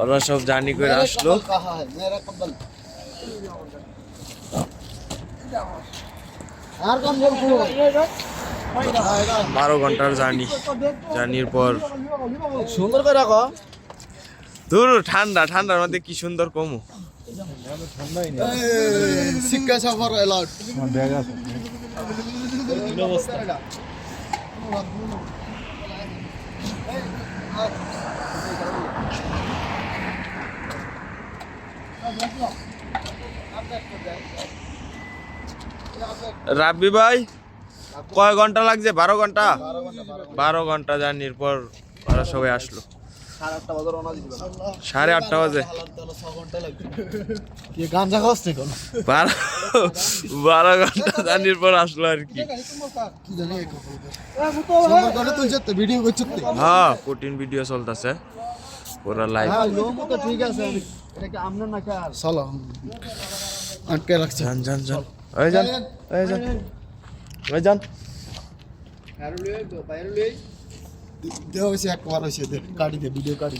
ওরা সব জানি করে আসলো। বারো ঘণ্টার জার্নি। জার্নির পর। সুন্দর করে রাখো। দূর ঠান্ডা ঠান্ডার মধ্যে কি সুন্দর কমু। শিক্ষা সফর রাব্বি ভাই কয় ঘণ্টা লাগছে? বারো ঘণ্টা? বারো ঘণ্টা জার্নির পর ওরা সবাই আসলো। সাড়ে আটটা বাজে। গাঞ্জা খাওয়াচ্ছে বারো ঘণ্টা জার্নির পর আসলো আর কি। হ্যাঁ কঠিন ভিডিও চলতেছে। পুরো লাইভ হ্যাঁ ঠিক আছে। আর চলো আটকে রাখছে। যান যান যান। ওই যান ওই যান। ওই যান। দেওয়া হয়েছে একবার হয়েছে গাড়ি দিয়ে ভিডিও গাড়ি